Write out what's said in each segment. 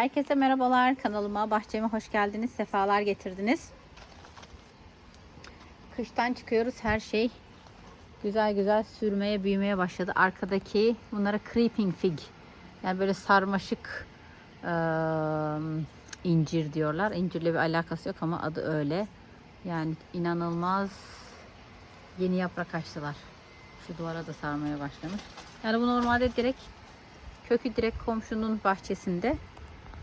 Herkese merhabalar. Kanalıma, bahçeme hoş geldiniz. Sefalar getirdiniz. Kıştan çıkıyoruz. Her şey güzel güzel sürmeye, büyümeye başladı. Arkadaki bunlara creeping fig. Yani böyle sarmaşık eee, incir diyorlar. İncirle bir alakası yok ama adı öyle. Yani inanılmaz yeni yaprak açtılar. Şu duvara da sarmaya başlamış. Yani bu normalde direkt kökü direkt komşunun bahçesinde.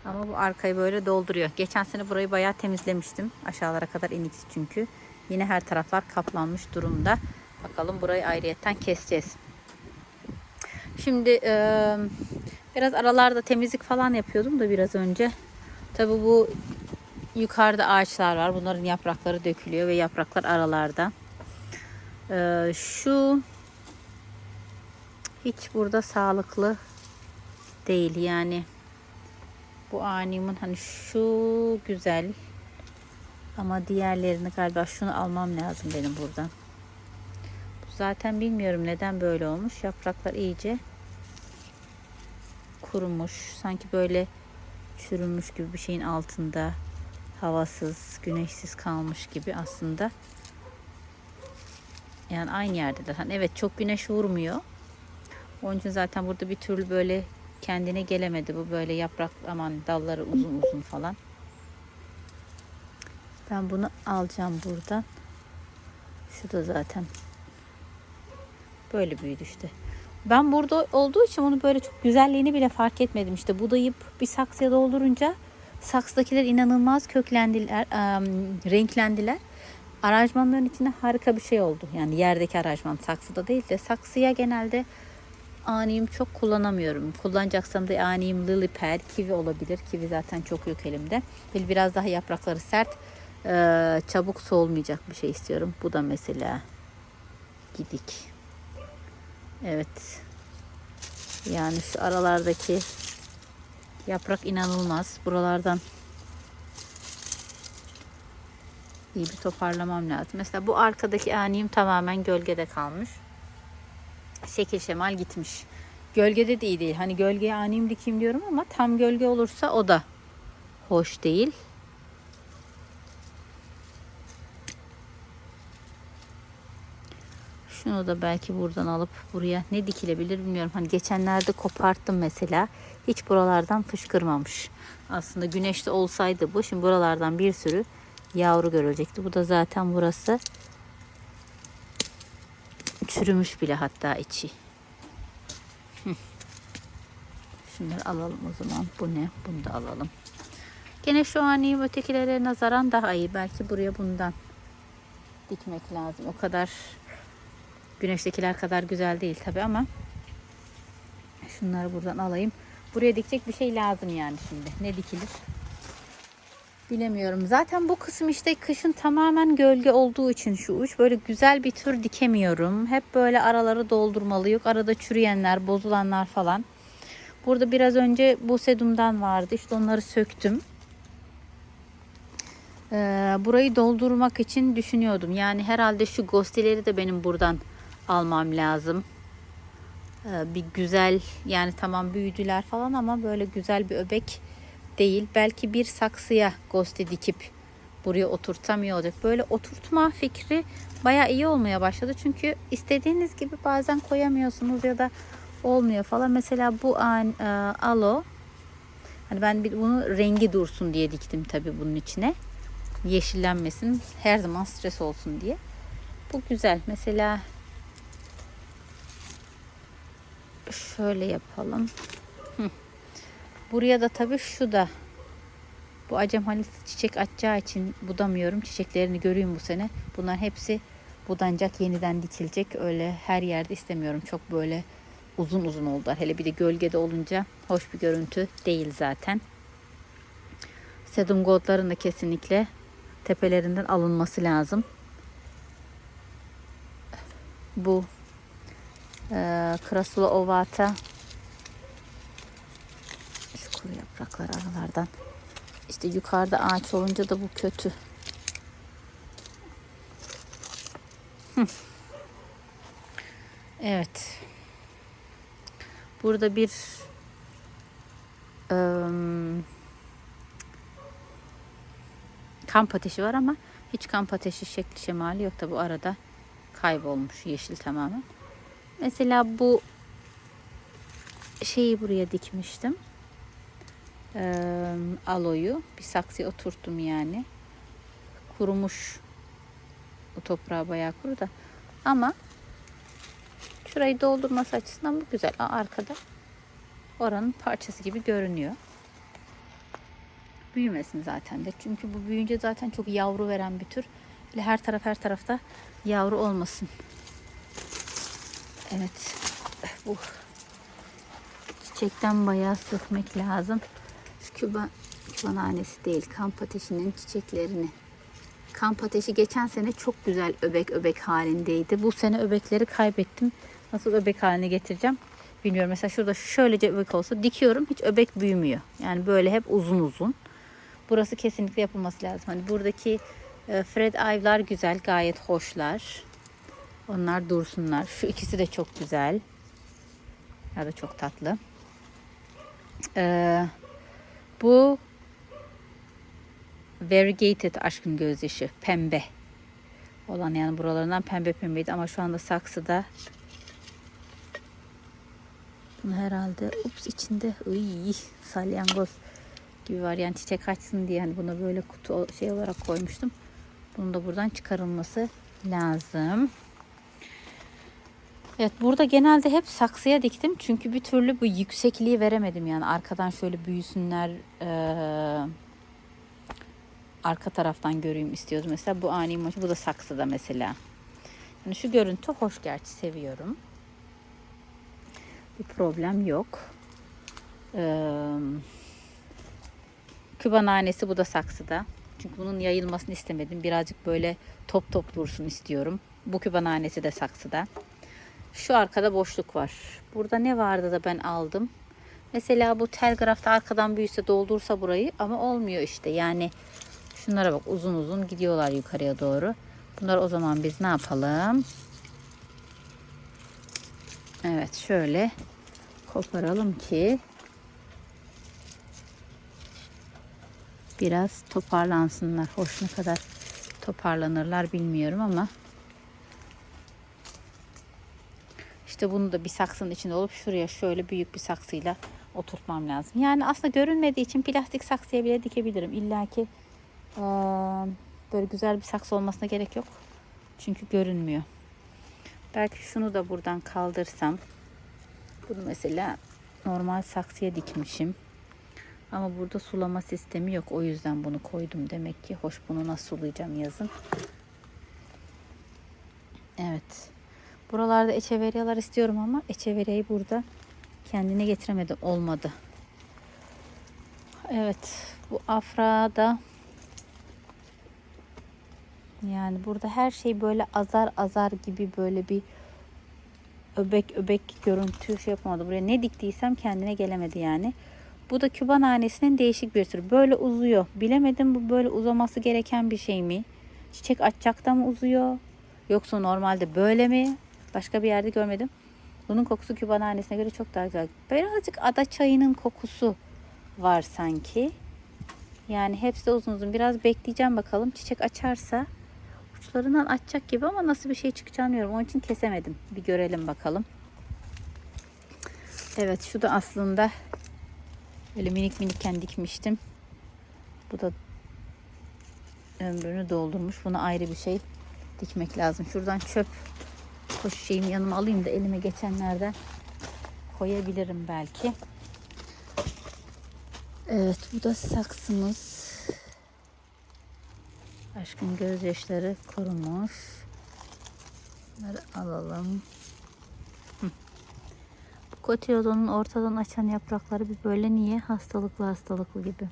Ama bu arkayı böyle dolduruyor. Geçen sene burayı bayağı temizlemiştim. Aşağılara kadar inik çünkü. Yine her taraflar kaplanmış durumda. Bakalım burayı ayrıyetten keseceğiz. Şimdi eee, biraz aralarda temizlik falan yapıyordum da biraz önce. Tabi bu yukarıda ağaçlar var. Bunların yaprakları dökülüyor ve yapraklar aralarda. Eee, şu hiç burada sağlıklı değil yani. Bu animin hani şu güzel ama diğerlerini galiba şunu almam lazım benim buradan. Bu zaten bilmiyorum neden böyle olmuş. Yapraklar iyice kurumuş. Sanki böyle çürümüş gibi bir şeyin altında havasız, güneşsiz kalmış gibi aslında. Yani aynı yerdeler. Hani evet çok güneş vurmuyor. Onun için zaten burada bir türlü böyle kendine gelemedi. Bu böyle yaprak aman dalları uzun uzun falan. Ben bunu alacağım buradan. Şu da zaten böyle büyüdü işte. Ben burada olduğu için onu böyle çok güzelliğini bile fark etmedim. İşte budayıp bir saksıya doldurunca saksıdakiler inanılmaz köklendiler, em, renklendiler. Aranjmanların içinde harika bir şey oldu. Yani yerdeki aranjman saksıda değil de saksıya genelde aniyim çok kullanamıyorum. Kullanacaksam da aniyim lily pad, kivi olabilir. Kivi zaten çok yok elimde. Biraz daha yaprakları sert, eee, çabuk soğulmayacak bir şey istiyorum. Bu da mesela gidik. Evet. Yani şu aralardaki yaprak inanılmaz. Buralardan iyi bir toparlamam lazım. Mesela bu arkadaki aniyim tamamen gölgede kalmış şekil şemal gitmiş. Gölgede de iyi değil. Hani gölgeye aniyim dikeyim diyorum ama tam gölge olursa o da hoş değil. Şunu da belki buradan alıp buraya ne dikilebilir bilmiyorum. Hani geçenlerde koparttım mesela. Hiç buralardan fışkırmamış. Aslında güneşte olsaydı bu. Şimdi buralardan bir sürü yavru görülecekti. Bu da zaten burası çürümüş bile hatta içi. Şunları alalım o zaman. Bu ne? Bunu da alalım. Gene şu an iyi ötekilere nazaran daha iyi. Belki buraya bundan dikmek lazım. O kadar güneştekiler kadar güzel değil tabi ama şunları buradan alayım. Buraya dikecek bir şey lazım yani şimdi. Ne dikilir? Bilemiyorum. Zaten bu kısım işte kışın tamamen gölge olduğu için şu uç böyle güzel bir tür dikemiyorum. Hep böyle araları doldurmalı. Yok arada çürüyenler, bozulanlar falan. Burada biraz önce bu sedumdan vardı. İşte onları söktüm. Ee, burayı doldurmak için düşünüyordum. Yani herhalde şu gostileri de benim buradan almam lazım. Ee, bir güzel yani tamam büyüdüler falan ama böyle güzel bir öbek değil. Belki bir saksıya gosti dikip buraya oturtamıyorduk. Böyle oturtma fikri baya iyi olmaya başladı. Çünkü istediğiniz gibi bazen koyamıyorsunuz ya da olmuyor falan. Mesela bu an, e, alo hani ben bir bunu rengi dursun diye diktim tabii bunun içine. Yeşillenmesin. Her zaman stres olsun diye. Bu güzel. Mesela şöyle yapalım. Buraya da tabii şu da bu acem halis çiçek açacağı için budamıyorum. Çiçeklerini göreyim bu sene. Bunlar hepsi budanacak, yeniden dikilecek. Öyle her yerde istemiyorum. Çok böyle uzun uzun oldular. Hele bir de gölgede olunca hoş bir görüntü değil zaten. Sedum goldların da kesinlikle tepelerinden alınması lazım. Bu e, Krasula ovata kuru yapraklar aralardan. İşte yukarıda ağaç olunca da bu kötü. Evet. Burada bir ım, kamp ateşi var ama hiç kamp ateşi şekli şemali yok da bu arada kaybolmuş yeşil tamamen. Mesela bu şeyi buraya dikmiştim. Ee, aloyu bir saksıya oturttum yani. Kurumuş bu toprağı bayağı kuru da. Ama şurayı doldurması açısından bu güzel. Aa, arkada oranın parçası gibi görünüyor. Büyümesin zaten de. Çünkü bu büyüyünce zaten çok yavru veren bir tür. Böyle her taraf her tarafta yavru olmasın. Evet. Bu çiçekten bayağı sökmek lazım. Küba, küba nanesi değil. Kamp ateşinin çiçeklerini. Kamp ateşi geçen sene çok güzel öbek öbek halindeydi. Bu sene öbekleri kaybettim. Nasıl öbek haline getireceğim bilmiyorum. Mesela şurada şöylece öbek olsa dikiyorum hiç öbek büyümüyor. Yani böyle hep uzun uzun. Burası kesinlikle yapılması lazım. Hani buradaki e, Fred Ive'lar güzel, gayet hoşlar. Onlar dursunlar. Şu ikisi de çok güzel. Ya da çok tatlı. Ee, bu variegated aşkın gözyaşı. Pembe olan yani buralarından pembe pembeydi ama şu anda saksıda bunu herhalde ups içinde ıy, salyangoz gibi var yani çiçek açsın diye hani bunu böyle kutu şey olarak koymuştum. Bunun da buradan çıkarılması lazım. Evet burada genelde hep saksıya diktim. Çünkü bir türlü bu yüksekliği veremedim yani. Arkadan şöyle büyüsünler. Ee, arka taraftan göreyim istiyordum. Mesela bu ani imajı. Bu da saksıda mesela. Yani şu görüntü hoş gerçi seviyorum. Bir problem yok. Ee, Küba nanesi bu da saksıda. Çünkü bunun yayılmasını istemedim. Birazcık böyle top top dursun istiyorum. Bu küba nanesi de saksıda. Şu arkada boşluk var. Burada ne vardı da ben aldım. Mesela bu telgrafta arkadan büyüse doldursa burayı ama olmuyor işte. Yani şunlara bak uzun uzun gidiyorlar yukarıya doğru. Bunları o zaman biz ne yapalım? Evet şöyle koparalım ki biraz toparlansınlar. Hoş ne kadar toparlanırlar bilmiyorum ama işte bunu da bir saksının içinde olup şuraya şöyle büyük bir saksıyla oturtmam lazım. Yani aslında görünmediği için plastik saksıya bile dikebilirim. İlla ki ee, böyle güzel bir saksı olmasına gerek yok. Çünkü görünmüyor. Belki şunu da buradan kaldırsam. Bunu mesela normal saksıya dikmişim. Ama burada sulama sistemi yok. O yüzden bunu koydum demek ki. Hoş bunu nasıl sulayacağım yazın. Evet. Buralarda echeveryalar istiyorum ama echeveryayı burada kendine getiremedi. Olmadı. Evet. Bu afrada yani burada her şey böyle azar azar gibi böyle bir öbek öbek görüntü şey yapamadı. Buraya ne diktiysem kendine gelemedi yani. Bu da Küba nanesinin değişik bir türü. Böyle uzuyor. Bilemedim bu böyle uzaması gereken bir şey mi? Çiçek açacakta mı uzuyor? Yoksa normalde böyle mi? Başka bir yerde görmedim. Bunun kokusu Küba nanesine göre çok daha güzel. Birazcık ada çayının kokusu var sanki. Yani hepsi de uzun uzun. Biraz bekleyeceğim bakalım. Çiçek açarsa uçlarından açacak gibi ama nasıl bir şey çıkacağını bilmiyorum. Onun için kesemedim. Bir görelim bakalım. Evet şu da aslında Böyle minik minikken dikmiştim. Bu da ömrünü doldurmuş. Buna ayrı bir şey dikmek lazım. Şuradan çöp koş şeyimi yanıma alayım da elime geçenlerden koyabilirim belki. Evet bu da saksımız. Aşkın gözyaşları kurumuş. Bunları alalım. Kotiodonun ortadan açan yaprakları bir böyle niye hastalıklı hastalıklı gibi.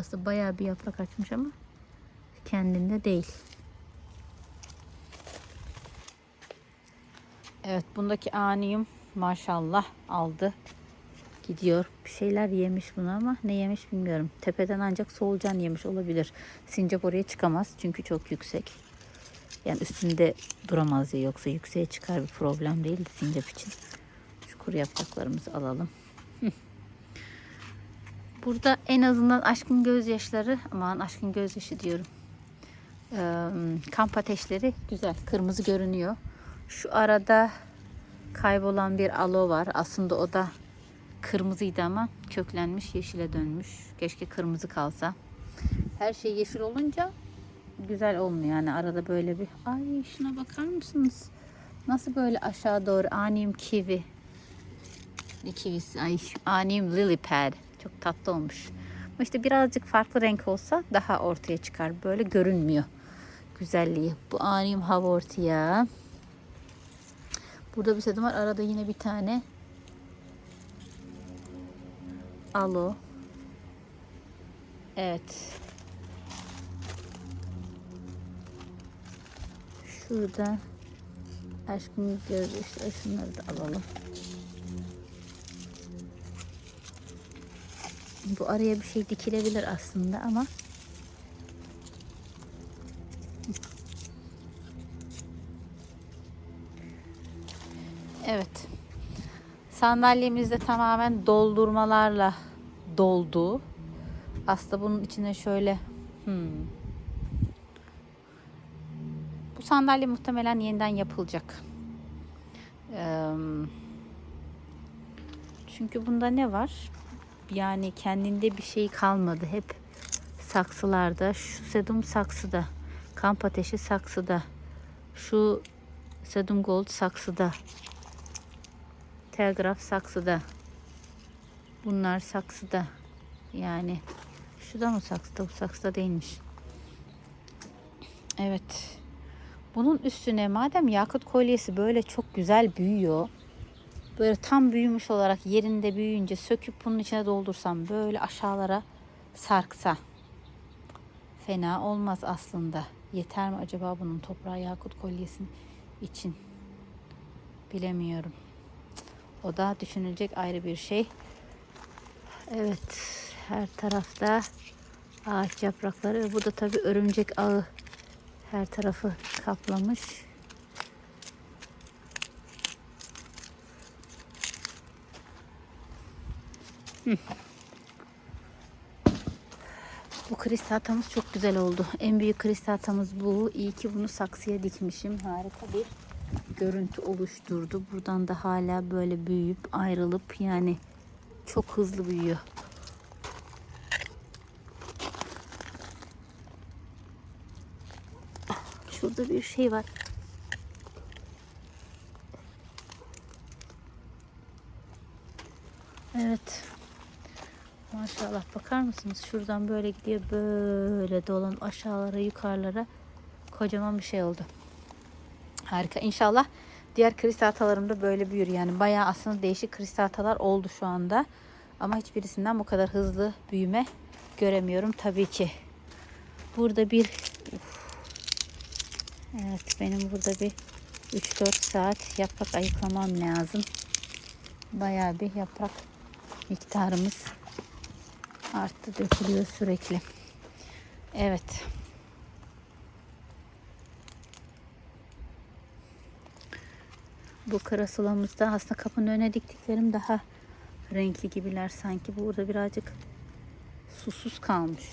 Aslında bayağı bir yaprak açmış ama kendinde değil. Evet bundaki aniyum maşallah aldı. Gidiyor. Bir şeyler yemiş bunu ama ne yemiş bilmiyorum. Tepeden ancak solucan yemiş olabilir. Sincap oraya çıkamaz çünkü çok yüksek. Yani üstünde duramaz ya yoksa yükseğe çıkar bir problem değil sincap için kuru yapraklarımızı alalım. Burada en azından aşkın gözyaşları, aman aşkın gözyaşı diyorum. Ee, kamp ateşleri güzel. Kırmızı görünüyor. Şu arada kaybolan bir alo var. Aslında o da kırmızıydı ama köklenmiş yeşile dönmüş. Keşke kırmızı kalsa. Her şey yeşil olunca güzel olmuyor. Yani arada böyle bir ay şuna bakar mısınız? Nasıl böyle aşağı doğru anim kivi. Ne kivisi? Ay anim lily pad. Çok tatlı olmuş. Ama işte birazcık farklı renk olsa daha ortaya çıkar. Böyle görünmüyor güzelliği. Bu anim havortia. Burada bir sedum var. Arada yine bir tane alo. Evet. Şurada aşkımız gözü işte şunları da alalım. Bu araya bir şey dikilebilir aslında ama Evet. Sandalyemiz de tamamen doldurmalarla doldu. Aslında bunun içine şöyle hmm. Bu sandalye muhtemelen yeniden yapılacak. Çünkü bunda ne var? Yani kendinde bir şey kalmadı. Hep saksılarda. Şu sedum saksıda. Kamp ateşi saksıda. Şu sedum gold saksıda. Telgraf saksıda. Bunlar saksıda. Yani şu da mı saksıda? Bu saksıda değilmiş. Evet. Bunun üstüne madem yakut kolyesi böyle çok güzel büyüyor. Böyle tam büyümüş olarak yerinde büyüyünce söküp bunun içine doldursam böyle aşağılara sarksa fena olmaz aslında. Yeter mi acaba bunun toprağı yakut kolyesi için? Bilemiyorum. O da düşünülecek ayrı bir şey. Evet, her tarafta ağaç yaprakları bu da tabii örümcek ağı her tarafı kaplamış. Hı. Bu kristatamız çok güzel oldu. En büyük kristatamız bu. İyi ki bunu saksıya dikmişim. Harika bir görüntü oluşturdu. Buradan da hala böyle büyüyüp ayrılıp yani çok hızlı büyüyor. Şurada bir şey var. Evet. Maşallah bakar mısınız? Şuradan böyle gidiyor böyle dolanıp aşağılara yukarılara kocaman bir şey oldu. Harika. İnşallah diğer kristatalarım da böyle büyür. Yani bayağı aslında değişik kristatalar oldu şu anda. Ama hiçbirisinden bu kadar hızlı büyüme göremiyorum tabii ki. Burada bir Evet benim burada bir 3-4 saat yaprak ayıklamam lazım. Bayağı bir yaprak miktarımız arttı dökülüyor sürekli. Evet. Bu karasulamızda aslında kapının önüne diktiklerim daha renkli gibiler sanki. Burada birazcık susuz kalmış.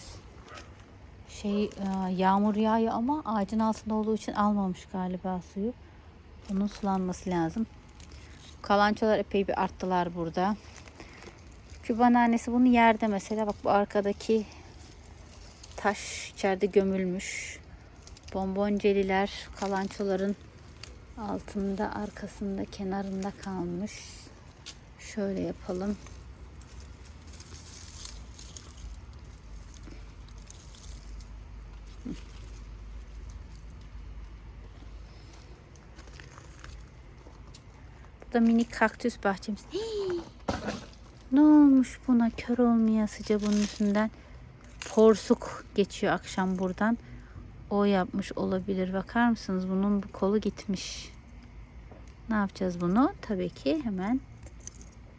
Şey e, yağmur yağıyor ama ağacın altında olduğu için almamış galiba suyu. Bunun sulanması lazım. Kalançolar epey bir arttılar burada. Küban annesi bunu yerde mesela bak bu arkadaki taş içeride gömülmüş. Bonbonceliler kalançoların altında arkasında kenarında kalmış. Şöyle yapalım. Bu da minik kaktüs bahçemiz. Hii! Ne olmuş buna kör olmayasıca bunun üstünden porsuk geçiyor akşam buradan. O yapmış olabilir. Bakar mısınız? Bunun bu kolu gitmiş. Ne yapacağız bunu? Tabii ki hemen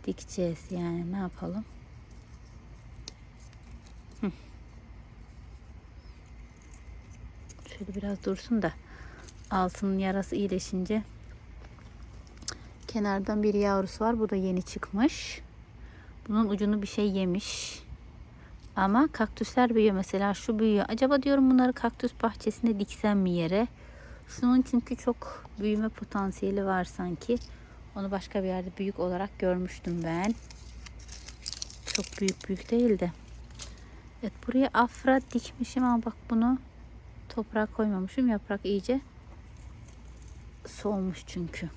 dikeceğiz. Yani ne yapalım? Şöyle biraz dursun da altının yarası iyileşince kenardan bir yavrusu var. Bu da yeni çıkmış. Bunun ucunu bir şey yemiş. Ama kaktüsler büyüyor. Mesela şu büyüyor. Acaba diyorum bunları kaktüs bahçesine diksem mi yere? Şunun çünkü çok büyüme potansiyeli var sanki. Onu başka bir yerde büyük olarak görmüştüm ben. Çok büyük büyük değildi. Evet buraya afra dikmişim ama bak bunu toprağa koymamışım. Yaprak iyice solmuş çünkü.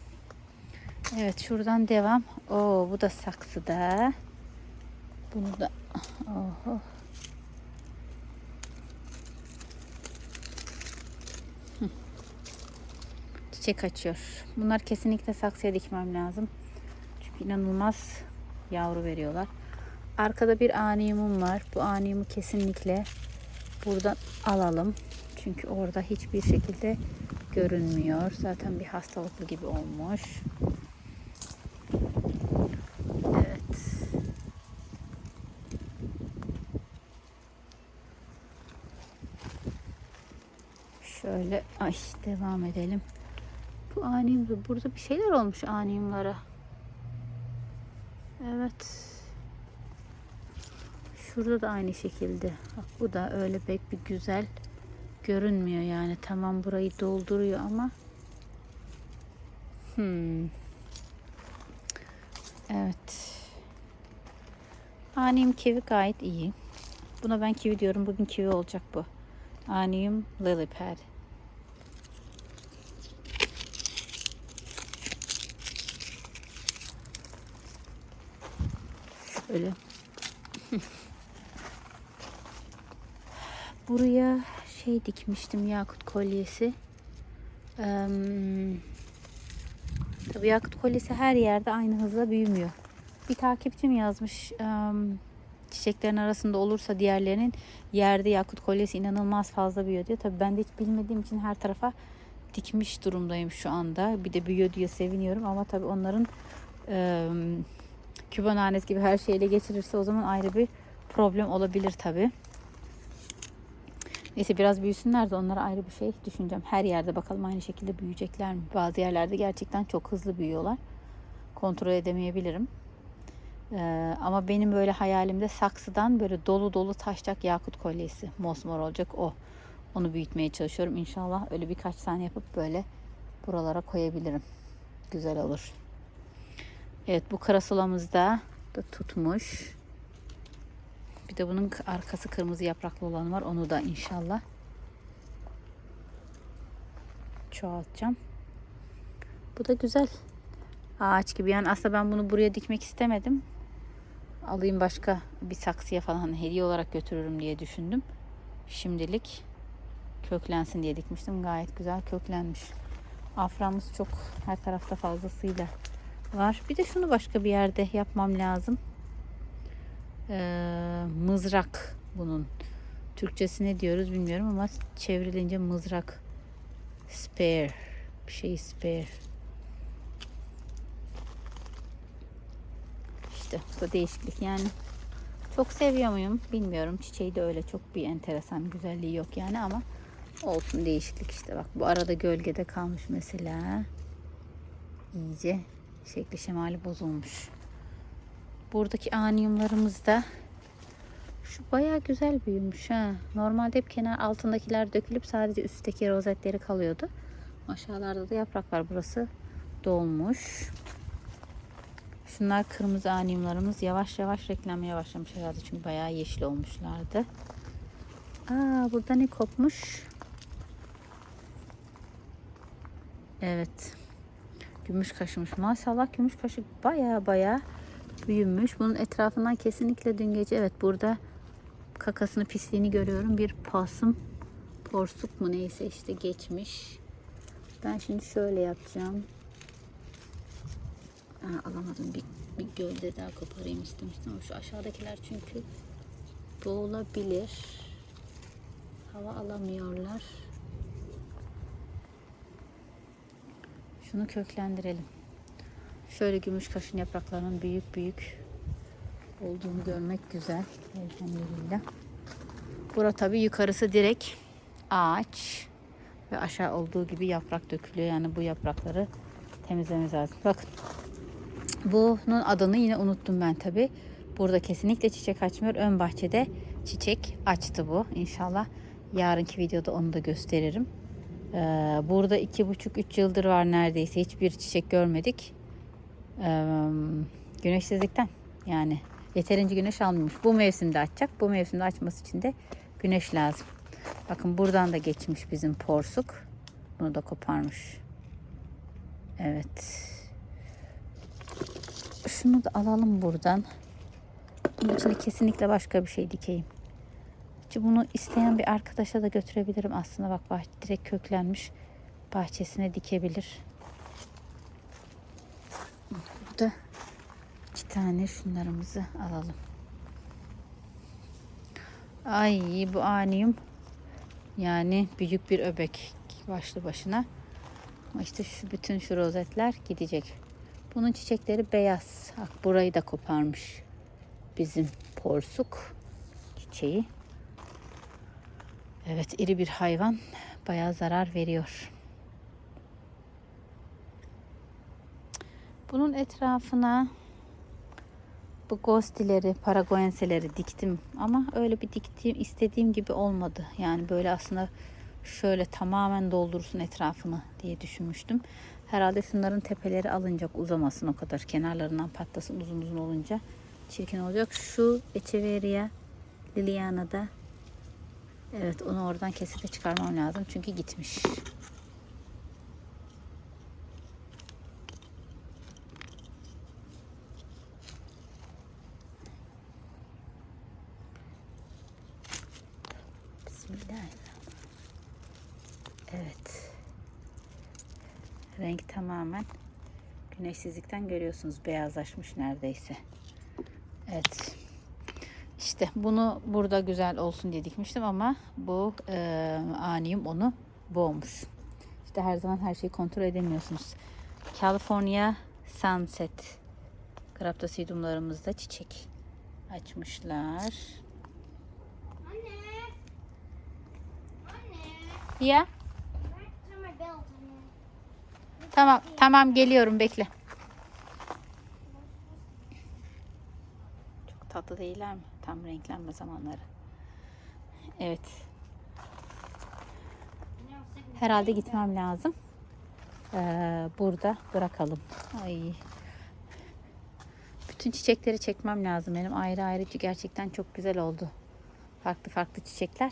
Evet şuradan devam. Oo bu da saksıda. Bunu da oho. Çiçek açıyor. Bunlar kesinlikle saksıya dikmem lazım. Çünkü inanılmaz yavru veriyorlar. Arkada bir aniyumum var. Bu aniyumu kesinlikle buradan alalım. Çünkü orada hiçbir şekilde görünmüyor. Zaten bir hastalıklı gibi olmuş. Evet. Şöyle ay devam edelim. Bu aniyum burada bir şeyler olmuş aniyumlara. Evet. Şurada da aynı şekilde. Bak bu da öyle pek bir güzel görünmüyor yani. Tamam burayı dolduruyor ama hmm. Evet. Aniyum kivi gayet iyi. Buna ben kivi diyorum. Bugün kivi olacak bu. Aniyum lily pad. Şöyle. Buraya şey dikmiştim yakut kolyesi. Ee, tabii yakut kolyesi her yerde aynı hızla büyümüyor. Bir takipçim yazmış em, çiçeklerin arasında olursa diğerlerinin yerde yakut kolyesi inanılmaz fazla büyüyor diyor. Tabii ben de hiç bilmediğim için her tarafa dikmiş durumdayım şu anda. Bir de büyüyor diye seviniyorum ama tabii onların em, küban hanesi gibi her şeyle geçirirse o zaman ayrı bir problem olabilir tabii. Neyse biraz büyüsünler de onlara ayrı bir şey düşüneceğim. Her yerde bakalım aynı şekilde büyüyecekler mi? Bazı yerlerde gerçekten çok hızlı büyüyorlar. Kontrol edemeyebilirim. Ee, ama benim böyle hayalimde saksıdan böyle dolu dolu taşacak yakut kolyesi. Mosmor olacak o. Onu büyütmeye çalışıyorum. İnşallah öyle birkaç tane yapıp böyle buralara koyabilirim. Güzel olur. Evet bu karasulamız da da tutmuş. Bir de bunun arkası kırmızı yapraklı olan var. Onu da inşallah çoğaltacağım. Bu da güzel. Ağaç gibi. Yani aslında ben bunu buraya dikmek istemedim. Alayım başka bir saksıya falan hani hediye olarak götürürüm diye düşündüm. Şimdilik köklensin diye dikmiştim. Gayet güzel köklenmiş. Aframız çok her tarafta fazlasıyla var. Bir de şunu başka bir yerde yapmam lazım. Ee, mızrak bunun. Türkçesi ne diyoruz bilmiyorum ama çevrilince mızrak. Spare. Bir şey spare. İşte bu değişiklik yani. Çok seviyor muyum bilmiyorum. Çiçeği de öyle çok bir enteresan güzelliği yok yani ama olsun değişiklik işte. Bak bu arada gölgede kalmış mesela. İyice şekli şemali bozulmuş. Buradaki aniyumlarımız da şu bayağı güzel büyümüş ha. Normalde hep kenar altındakiler dökülüp sadece üstteki rozetleri kalıyordu. Aşağılarda da yaprak var. Burası dolmuş. Şunlar kırmızı aniyumlarımız yavaş yavaş reklamaya başlamış herhalde. Çünkü bayağı yeşil olmuşlardı. Aa burada ne kopmuş? Evet. Gümüş kaşımış. Maşallah gümüş kaşı baya baya büyümüş. Bunun etrafından kesinlikle dün gece evet burada kakasını pisliğini görüyorum. Bir pasım porsuk mu neyse işte geçmiş. Ben şimdi şöyle yapacağım. Aa, alamadım. Bir, bir gövde daha koparayım istemiştim ama şu aşağıdakiler çünkü boğulabilir. Hava alamıyorlar. Şunu köklendirelim. Şöyle gümüş kaşın yapraklarının büyük büyük olduğunu görmek güzel. Elhamdülillah. Bura tabi yukarısı direkt ağaç ve aşağı olduğu gibi yaprak dökülüyor. Yani bu yaprakları temizlememiz lazım. Bakın bunun adını yine unuttum ben tabi. Burada kesinlikle çiçek açmıyor. Ön bahçede çiçek açtı bu. İnşallah yarınki videoda onu da gösteririm. Ee, burada iki buçuk üç yıldır var neredeyse hiçbir çiçek görmedik. Ee, güneşsizlikten yani yeterince güneş almamış. Bu mevsimde açacak. Bu mevsimde açması için de güneş lazım. Bakın buradan da geçmiş bizim porsuk. Bunu da koparmış. Evet. Şunu da alalım buradan. Bunun içine kesinlikle başka bir şey dikeyim. Çünkü bunu isteyen bir arkadaşa da götürebilirim aslında. Bak bah direkt köklenmiş. Bahçesine dikebilir. Burada iki tane şunlarımızı alalım. Ay bu aniyum yani büyük bir öbek başlı başına. Ama işte şu bütün şu rozetler gidecek. Bunun çiçekleri beyaz. Bak burayı da koparmış. Bizim porsuk çiçeği. Evet iri bir hayvan bayağı zarar veriyor. Bunun etrafına bu gostileri, paraguenseleri diktim ama öyle bir diktiğim istediğim gibi olmadı. Yani böyle aslında şöyle tamamen doldursun etrafını diye düşünmüştüm. Herhalde şunların tepeleri alınacak uzamasın o kadar. Kenarlarından patlasın uzun uzun olunca çirkin olacak. Şu Echeveria Liliana da evet onu oradan kesite çıkarmam lazım çünkü gitmiş. Evet. Renk tamamen güneşsizlikten görüyorsunuz beyazlaşmış neredeyse. Evet. İşte bunu burada güzel olsun diye dikmiştim ama bu e, aniyum onu boğmuş. İşte her zaman her şeyi kontrol edemiyorsunuz. California Sunset. Graptosidumlarımızda çiçek açmışlar. Anne. Anne. Ya tamam tamam geliyorum bekle. Çok tatlı değiller mi? Tam renklenme zamanları. Evet. Herhalde gitmem lazım. Ee, burada bırakalım. Ay. Bütün çiçekleri çekmem lazım benim ayrı ayrı. Gerçekten çok güzel oldu. Farklı farklı çiçekler.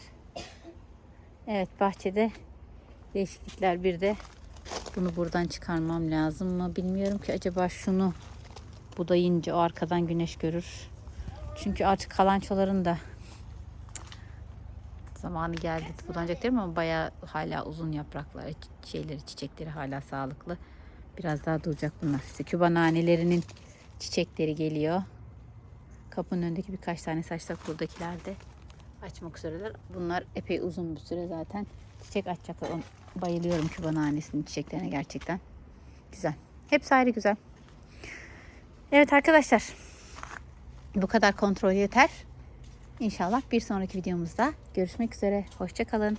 Evet bahçede değişiklikler bir de bunu buradan çıkarmam lazım mı bilmiyorum ki acaba şunu budayınca o arkadan güneş görür. Çünkü artık kalançoların da zamanı geldi budanacak değil mi? Ama bayağı hala uzun yaprakları, şeyleri, çiçekleri hala sağlıklı. Biraz daha duracak bunlar. İşte küba nanelerinin çiçekleri geliyor. Kapının önündeki birkaç tane saçsak buradakiler de açmak üzereler. Bunlar epey uzun bir süre zaten çiçek açacaklar. Bayılıyorum küba nanesinin çiçeklerine gerçekten. Güzel. Hepsi ayrı güzel. Evet arkadaşlar. Bu kadar kontrol yeter. İnşallah bir sonraki videomuzda görüşmek üzere. Hoşçakalın.